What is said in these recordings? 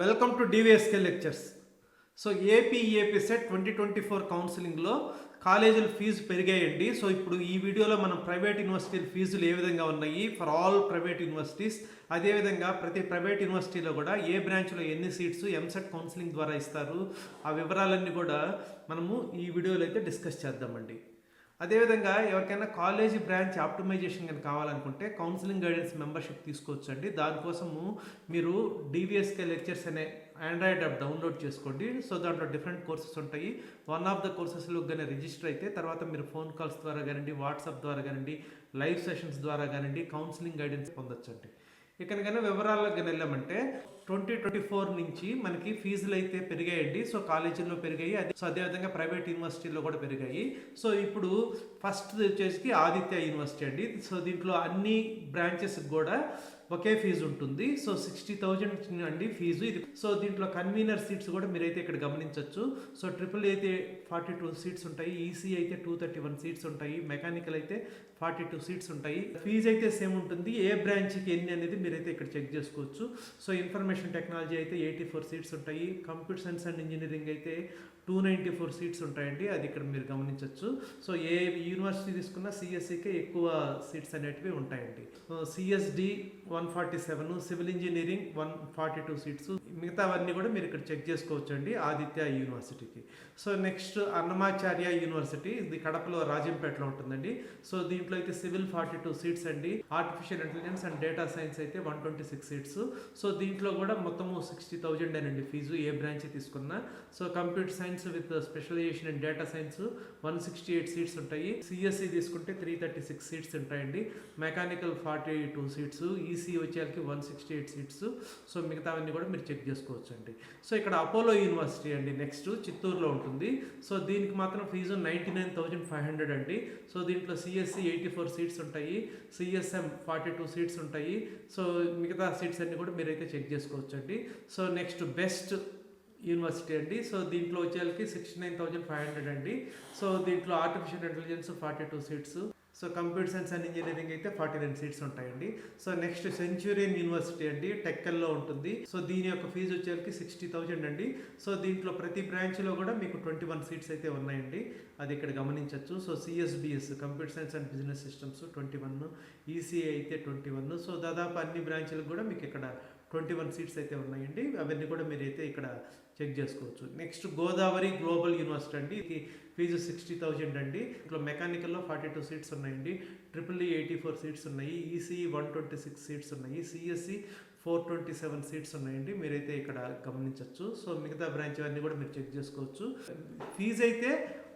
Welcome to DVSK lectures. So AP SET twenty twenty four కౌన్సిలింగ్లో కాలేజీల fee పెరిగాయండి. So ఇప్పుడు ఈ వీడియోలో మనం ప్రైవేట్ యూనివర్సిటీల ఫీజులు ఏ విధంగా ఉన్నాయి? For all private universities. అదేవిధంగా ప్రతి ప్రైవేట్ యూనివర్సిటీలో కూడా ఏ బ్రాంచ్లో ఎన్ని సీట్స్ ఎంసెట్ కౌన్సిలింగ్ ద్వారా ఇస్తారు? ఆ వివరాలన్నీ కూడా మనము ఈ వీడియోలో అయితే డిస్కస్ చేద్దామండి. అదేవిధంగా ఎవరికైనా కాలేజీ బ్రాంచ్ ఆప్టిమైజేషన్ కనుక కావాలనుకుంటే కౌన్సిలింగ్ గైడెన్స్ మెంబర్షిప్ తీసుకోవచ్చు అండి దానికోసము మీరు డివిఎస్కే లెక్చర్స్ అనే ఆండ్రాయిడ్ యాప్ డౌన్లోడ్ చేసుకోండి. సో దాంట్లో డిఫరెంట్ కోర్సెస్ ఉంటాయి. వన్ ఆఫ్ ద కోర్సెస్లో కానీ రిజిస్టర్ అయితే తర్వాత మీరు ఫోన్ కాల్స్ ద్వారా కానివ్వండి వాట్సాప్ ద్వారా కానివ్వండి లైవ్ సెషన్స్ ద్వారా కానివ్వండి కౌన్సిలింగ్ గైడెన్స్ పొందొచ్చండి. ఇక కనుక వివరాలకు వెళ్ళామంటే ట్వంటీ ట్వంటీ ఫోర్ నుంచి మనకి ఫీజులు అయితే పెరిగాయండి. సో కాలేజీల్లో పెరిగాయి. అదే సో అదేవిధంగా ప్రైవేట్ యూనివర్సిటీలో కూడా పెరిగాయి. సో ఇప్పుడు ఫస్ట్ వచ్చేసి ఆదిత్య యూనివర్సిటీ అండి. సో దీంట్లో అన్ని బ్రాంచెస్ కూడా ఒకే ఫీజు ఉంటుంది. సో సిక్స్టీ థౌజండ్ అండి ఫీజు. ఇది సో దీంట్లో కన్వీనర్ సీట్స్ కూడా మీరైతే ఇక్కడ గమనించవచ్చు సో ట్రిపుల్ అయితే ఫార్టీ టూ సీట్స్ ఉంటాయి. ఈసీ అయితే టూ థర్టీ వన్ సీట్స్ ఉంటాయి. మెకానికల్ అయితే ఫార్టీ టూ సీట్స్ ఉంటాయి. ఫీజు అయితే సేమ్ ఉంటుంది. ఏ బ్రాంచ్కి ఎన్ని అనేది మీరైతే ఇక్కడ చెక్ చేసుకోవచ్చు. సో ఇన్ఫర్మేషన్ టెక్నాలజీ అయితే ఎయిటీ ఫోర్ సీట్స్ ఉంటాయి. కంప్యూటర్ సైన్స్ అండ్ ఇంజనీరింగ్ అయితే టూ నైంటీ ఫోర్ సీట్స్ ఉంటాయండి అది ఇక్కడ మీరు గమనించవచ్చు సో ఏ యూనివర్సిటీ తీసుకున్నా సిఎస్సికే ఎక్కువ సీట్స్ అనేటివి ఉంటాయండి. CSD one forty seven civil engineering one forty two seats మిగతావన్నీ కూడా మీరు ఇక్కడ చెక్ చేసుకోవచ్చు అండి ఆదిత్య యూనివర్సిటీకి. సో నెక్స్ట్ అన్నమాచార్య యూనివర్సిటీ ఇది కడపలో రాజంపేటలో ఉంటుందండి. సో దీంట్లో అయితే సివిల్ ఫార్టీ టూ సీట్స్ అండి artificial intelligence and data science అయితే one twenty six seats. So దీంట్లో కూడా మొత్తము సిక్స్టీ థౌజండ్ అండి ఫీజు ఏ బ్రాంచ్ తీసుకున్నా. So computer science with specialization in data science one sixty eight seats ఉంటాయి. సిఎస్సి తీసుకుంటే త్రీ థర్టీ సిక్స్ సీట్స్ ఉంటాయండి. Mechanical forty two seats EC వచ్చేకి one sixty eight seats so మిగతావన్నీ కూడా మీరు చెక్ చేసుకోవచ్చు అండి సో ఇక్కడ అపోలో యూనివర్సిటీ అండి నెక్స్ట్ చిత్తూరులో ఉంటుంది. సో దీనికి మాత్రం fee ninety nine thousand five hundred అండి. సో దీంట్లో సిఎస్సి ఎయిటీ ఫోర్ సీట్స్ ఉంటాయి. సిఎస్ఎం ఫార్టీ టూ సీట్స్ ఉంటాయి. సో మిగతా సీట్స్ అన్ని కూడా మీరైతే చెక్ చేసుకోవచ్చు అండి సో నెక్స్ట్ బెస్ట్ యూనివర్సిటీ అండి. సో దీంట్లో వచ్చేసరికి sixty nine thousand five hundred అండి. సో దీంట్లో artificial intelligence forty two seats so computer science and engineering అయితే ఫార్టీ నైన్ సీట్స్ ఉంటాయండి. సో నెక్స్ట్ సెంచురియన్ యూనివర్సిటీ అండి. టెక్కల్లో ఉంటుంది. సో దీని యొక్క ఫీజు వచ్చేసరికి సిక్స్టీ థౌజండ్ అండి. సో దీంట్లో ప్రతి బ్రాంచ్లో కూడా మీకు ట్వంటీ వన్ సీట్స్ అయితే ఉన్నాయండి. అది ఇక్కడ గమనించవచ్చు so CSBS computer science and business systems twenty one ECI అయితే ట్వంటీ వన్ సో దాదాపు అన్ని బ్రాంచ్లకు కూడా మీకు ఇక్కడ ట్వంటీ వన్ సీట్స్ అయితే ఉన్నాయండి. అవన్నీ కూడా మీరైతే ఇక్కడ చెక్ చేసుకోవచ్చు. నెక్స్ట్ గోదావరి గ్లోబల్ యూనివర్సిటీ అండి. ఇది ఫీజు సిక్స్టీ థౌజండ్ అండి. ఇంట్లో మెకానికల్లో ఫార్టీ టూ సీట్స్ ఉన్నాయండి. Triple E eighty four seats ఉన్నాయి. ECE one twenty six seats ఉన్నాయి. CSC four twenty seven seats ఉన్నాయండి. మీరైతే ఇక్కడ గమనించవచ్చు. సో మిగతా బ్రాంచ్ అన్నీ కూడా మీరు చెక్ చేసుకోవచ్చు. ఫీజు అయితే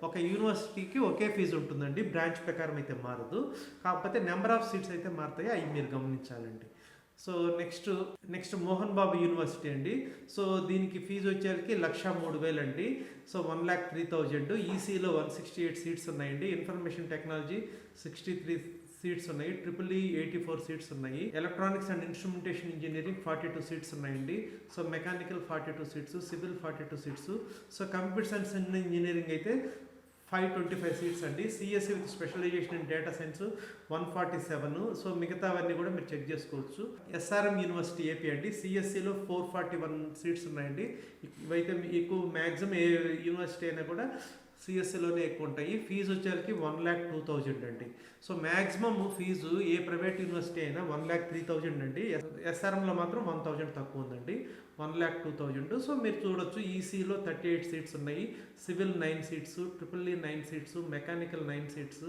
ఒక యూనివర్సిటీకి ఒకే ఫీజు ఉంటుందండి. బ్రాంచ్ ప్రకారం అయితే మారదు. కాకపోతే నెంబర్ ఆఫ్ సీట్స్ అయితే మారుతాయి. అవి మీరు గమనించాలండి. So next next Mohan Babu university అండి. సో దీనికి ఫీజు వచ్చేసరికి లక్ష మూడు వేలు అండి so one lakh three thousand. ఈసీలో one sixty eight seats ఉన్నాయండి. Information technology sixty three seats ఉన్నాయి. Triple E eighty four seats ఉన్నాయి. Electronics and instrumentation engineering forty two seats ఉన్నాయండి. So mechanical forty two seats civil forty two seats. So computer science and engineering అయితే five twenty five seats అండి CSE with specialization in data science one forty seven so మిగతావన్నీ కూడా మీరు check చేసుకోవచ్చు. SRM university AP అండి. సిఎస్సిలో four forty one seats ఉన్నాయండి. ఇవైతే మీకు మ్యాక్సిమం ఏ యూనివర్సిటీ అయినా కూడా సిఎస్సిలోనే ఎక్కువ ఉంటాయి. ఫీజు వచ్చేసరికి వన్ ల్యాక్ టూ థౌజండ్ అండి. సో మ్యాక్సిమమ్ ఫీజు ఏ ప్రైవేట్ యూనివర్సిటీ అయినా వన్ ల్యాక్ త్రీ థౌజండ్ అండి. ఎస్ఆర్ఎంలో మాత్రం వన్ థౌజండ్ తక్కువ ఉందండి. One lakh two thousand. So మీరు చూడొచ్చు ఈసీలో థర్టీ ఎయిట్ సీట్స్ ఉన్నాయి. Civil nine seats triple E nine seats mechanical nine seats.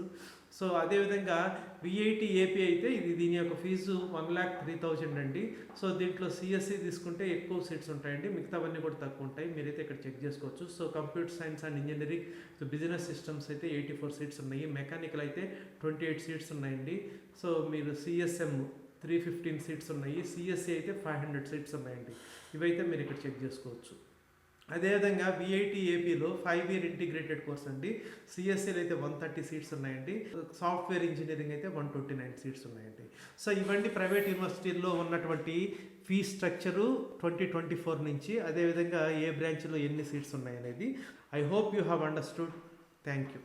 So అదేవిధంగా విఐటి ఏపీ అయితే ఇది దీని యొక్క fees one lakh three thousand అండి. సో దీంట్లో సిఎస్సి తీసుకుంటే ఎక్కువ సీట్స్ ఉంటాయండి. మిగతావన్నీ కూడా తక్కువ ఉంటాయి. మీరైతే ఇక్కడ చెక్ చేసుకోవచ్చు. So computer science and engineering so business systems అయితే ఎయిటీ ఫోర్ సీట్స్ ఉన్నాయి. మెకానికల్ అయితే ట్వంటీ ఎయిట్ సీట్స్ ఉన్నాయండి. సో మీరు సిఎస్ఎం త్రీ ఫిఫ్టీన్ సీట్స్ ఉన్నాయి. సిఎస్సి అయితే ఫైవ్ హండ్రెడ్ సీట్స్ ఉన్నాయండి. ఇవైతే మీరు ఇక్కడ చెక్ చేసుకోవచ్చు. అదేవిధంగా విఐటి ఏపీలో ఫైవ్ ఇయర్ ఇంటిగ్రేటెడ్ కోర్స్ అండి. సిఎస్సీలో అయితే వన్ థర్టీ సీట్స్ ఉన్నాయండి. సాఫ్ట్వేర్ ఇంజనీరింగ్ అయితే వన్ ట్వంటీ నైన్ సీట్స్ ఉన్నాయండి. సో ఇవన్నీ ప్రైవేట్ యూనివర్సిటీల్లో ఉన్నటువంటి fee structure twenty twenty four నుంచి అదేవిధంగా ఏ బ్రాంచ్లో ఎన్ని సీట్స్ ఉన్నాయనేది. I hope you have understood thank you